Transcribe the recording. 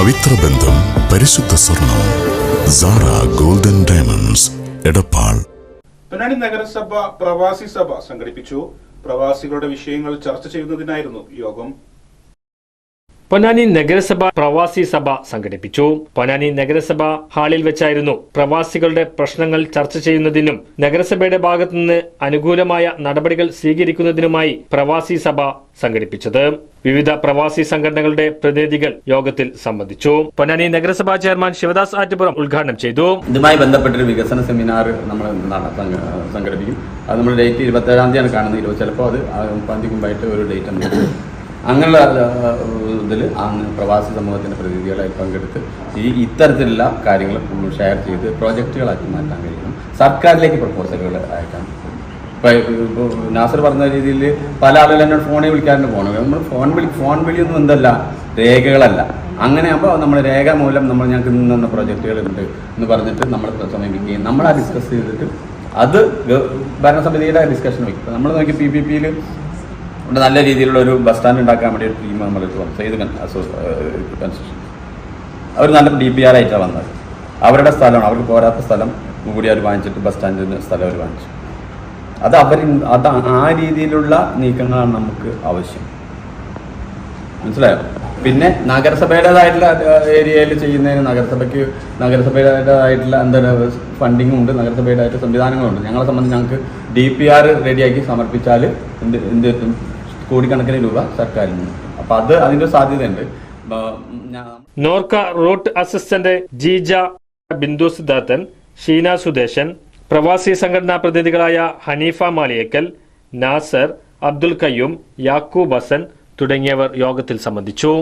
പവിത്ര ബന്ധം പരിശുദ്ധ സ്വർണം Sara golden diamonds Edappal. Ponnani നഗരസഭ പ്രവാസി സഭ സംഘടിപ്പിച്ചു. പ്രവാസികളുടെ വിഷയങ്ങൾ ചർച്ച ചെയ്യുന്നതിനായിരുന്നു യോഗം. പൊന്നാനി നഗരസഭ പ്രവാസി സഭ സംഘടിപ്പിച്ചു. പൊന്നാനി നഗരസഭ ഹാളിൽ വെച്ചായിരുന്നു പ്രവാസികളുടെ പ്രശ്നങ്ങൾ ചർച്ച ചെയ്യുന്നതിനും നഗരസഭയുടെ ഭാഗത്തുനിന്ന് അനുകൂലമായ നടപടികൾ സ്വീകരിക്കുന്നതിനുമായി പ്രവാസി സഭ സംഘടിപ്പിച്ചത്. വിവിധ പ്രവാസി സംഘടനകളുടെ പ്രതിനിധികൾ യോഗത്തിൽ സംബന്ധിച്ചു. പൊന്നാനി നഗരസഭാ ചെയർമാൻ ശിവദാസ് ആറ്റുപുറം ഉദ്ഘാടനം ചെയ്തു. ഇതുമായി ബന്ധപ്പെട്ടൊരു വികസന സെമിനാർ നമ്മൾ സംഘടിപ്പിക്കും. അത് നമ്മൾ ഡേറ്റ് ഇരുപത്തേഴാം തീയതിയാണ് കാണുന്നത്. ചിലപ്പോൾ അത് ഒരു ഡേറ്റ് അങ്ങനെയുള്ള ഇതിൽ പ്രവാസി സമൂഹത്തിന്റെ പ്രതിനിധികളായി പങ്കെടുത്ത് ഈ ഇത്തരത്തിലുള്ള കാര്യങ്ങൾ ഷെയർ ചെയ്ത് പ്രോജക്റ്റുകളാക്കി മാറ്റാൻ കഴിയണം. സർക്കാരിലേക്ക് പ്രപ്പോസലുകൾ അയക്കാം ഇപ്പോൾ നാസർ പറഞ്ഞ രീതിയിൽ പല ആളുകൾ എന്നോട് ഫോണിൽ വിളിക്കാറുണ്ട്. ഫോൺ നമ്മൾ ഫോൺ വിളി ഫോൺ വിളിയൊന്നും എന്തല്ല രേഖകളല്ല. അങ്ങനെ ആകുമ്പോൾ നമ്മൾ രേഖ മൂലം നമ്മൾ ഞങ്ങൾക്ക് ഇന്ന പ്രോജക്റ്റുകൾ ഉണ്ട് എന്ന് പറഞ്ഞിട്ട് നമ്മൾ സമീപിക്കുകയും നമ്മൾ ആ ഡിസ്കസ് ചെയ്തിട്ട് അത് ഭരണസമിതിയുടെ ഡിസ്കഷൻ വയ്ക്കും നമ്മൾ നോക്കി പി പി പിയിൽ ഇവിടെ നല്ല രീതിയിലുള്ള ഒരു ബസ് സ്റ്റാൻഡ് ഉണ്ടാക്കാൻ വേണ്ടി ഒരു ടീം നമ്മൾ ചെയ്ത് കൺസ്ട്രക്ഷൻ അവർ നല്ല ഡി പി ആർ ആയിട്ടാണ് വന്നത്. അവരുടെ സ്ഥലമാണ്. അവർക്ക് പോരാത്ത സ്ഥലം കൂടി അവർ വാങ്ങിച്ചിട്ട് ബസ് സ്റ്റാൻഡിന് സ്ഥലം അവർ വാങ്ങിച്ചു. അത് അവർ അത് ആ രീതിയിലുള്ള നീക്കങ്ങളാണ് നമുക്ക് ആവശ്യം. മനസ്സിലായോ? പിന്നെ നഗരസഭയുടേതായിട്ടുള്ള ഏരിയയിൽ ചെയ്യുന്നതിന് നഗരസഭയ്ക്ക് നഗരസഭയുടേതായിട്ടുള്ള എന്താ ഫണ്ടിങ്ങും ഉണ്ട്. നഗരസഭയുടേതായിട്ട് സംവിധാനങ്ങളുണ്ട്. ഞങ്ങളെ സംബന്ധിച്ച് ഞങ്ങൾക്ക് ഡി പി ആർ റെഡിയാക്കി സമർപ്പിച്ചാൽ എന്ത് എന്ത്? കോടിക്കണക്കിന് രൂപ സർക്കാരിൽ നിന്ന്. അപ്പൊ അത് അതിന്റെ സാധ്യതയുണ്ട്. നോർക്ക റൂട്ട് അസിസ്റ്റന്റ് ജീജ ബിന്ദു സിദ്ധാർത്ഥൻ ഷീന സുദേശൻ പ്രവാസി സംഘടനാ പ്രതിനിധികളായ ഹനീഫ മാളിയേക്കൽ നാസർ അബ്ദുൽ കയ്യൂം യാക്കൂബ് ഹസൻ തുടങ്ങിയവർ യോഗത്തിൽ സംബന്ധിച്ചു.